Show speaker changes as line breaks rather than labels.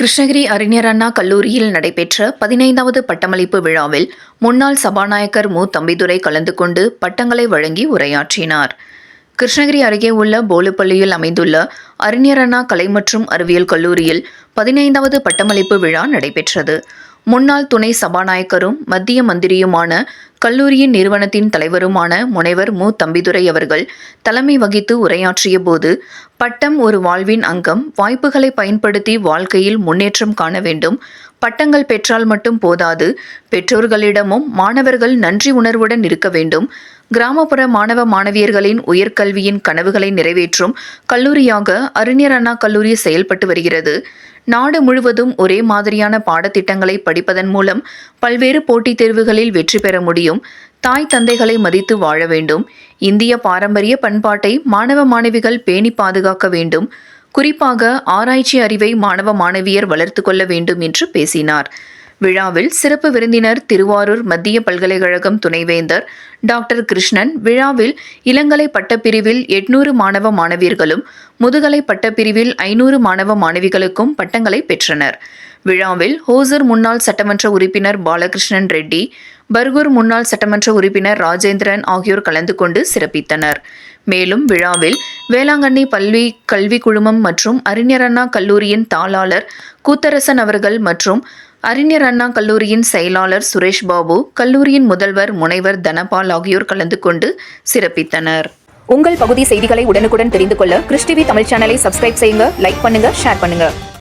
கிருஷ்ணகிரி அறிஞர் அண்ணா கல்லூரியில் நடைபெற்ற பதினைந்தாவது பட்டமளிப்பு விழாவில் முன்னாள் சபாநாயகர் மு. தம்பிதுரை கலந்து கொண்டு பட்டங்களை வழங்கி உரையாற்றினார். கிருஷ்ணகிரி அருகே உள்ள போலுப்பள்ளியில் அமைந்துள்ள அறிஞர் அண்ணா கலை மற்றும் அறிவியல் கல்லூரியில் பதினைந்தாவது பட்டமளிப்பு விழா நடைபெற்றது. முன்னாள் துணை சபாநாயகரும் மத்திய மந்திரியுமான கல்லூரியின் நிறுவனத்தின் தலைவருமான முனைவர் மு. தம்பிதுரை அவர்கள் தலைமை வகித்து உரையாற்றிய போது பட்டம் ஒரு வாழ்வின் அங்கம் வாய்ப்புகளை பயன்படுத்தி வாழ்க்கையில் முன்னேற்றம் காண வேண்டும். பட்டங்கள் பெற்றால் மட்டும் போதாது பெற்றோர்களிடமும் மாணவர்கள் நன்றி உணர்வுடன் இருக்க வேண்டும். கிராமப்புற மாணவ மாணவியர்களின் உயர்கல்வியின் கனவுகளை நிறைவேற்றும் கல்லூரியாக அறிஞர் அண்ணா கல்லூரி செயல்பட்டு வருகிறது. நாடு முழுவதும் ஒரே மாதிரியான பாடத்திட்டங்களை படிப்பதன் மூலம் பல்வேறு போட்டித் தேர்வுகளில் வெற்றி பெற முடியும். தாய் தந்தைகளை மதித்து வாழ வேண்டும். இந்திய பாரம்பரிய பண்பாட்டை மாணவ மாணவிகள் பேணி பாதுகாக்க வேண்டும். குறிப்பாக ஆராய்ச்சி அறிவை மாணவ மாணவியர் வளர்த்து கொள்ள வேண்டும் என்று பேசினார். விழாவில் சிறப்பு விருந்தினர் திருவாரூர் மத்திய பல்கலைக்கழகம் துணைவேந்தர் டாக்டர் கிருஷ்ணன். விழாவில் இளங்கலை பட்டப்பிரிவில் எட்நூறு மாணவ மாணவியர்களும் முதுகலை பட்டப்பிரிவில் ஐநூறு மாணவ மாணவிகளுக்கும் பட்டங்களை பெற்றனர். விழாவில் ஹோசர் முன்னாள் சட்டமன்ற உறுப்பினர் பாலகிருஷ்ணன் ரெட்டி பர்கூர் முன்னாள் சட்டமன்ற உறுப்பினர் ராஜேந்திரன் ஆகியோர் கலந்து கொண்டு சிறப்பித்தனர். மேலும் விழாவில் வேளாங்கண்ணி பல்வி கல்வி குழுமம் மற்றும் அறிஞர் அண்ணா கல்லூரியின் தாளாளர் கூத்தரசன் அவர்கள் மற்றும் அறிஞர் அண்ணா கல்லூரியின் செயலாளர் சுரேஷ் பாபு கல்லூரியின் முதல்வர் முனைவர் தனபால் ஆகியோர் கலந்து கொண்டு சிறப்பித்தனர்.
உங்கள் பகுதி செய்திகளை உடனுக்குடன் தெரிந்து கொள்ள கிறிஸ்டிவி தமிழ் சேனலை சப்ஸ்கிரைப் செய்யுங்க லைக் பண்ணுங்க ஷேர் பண்ணுங்க.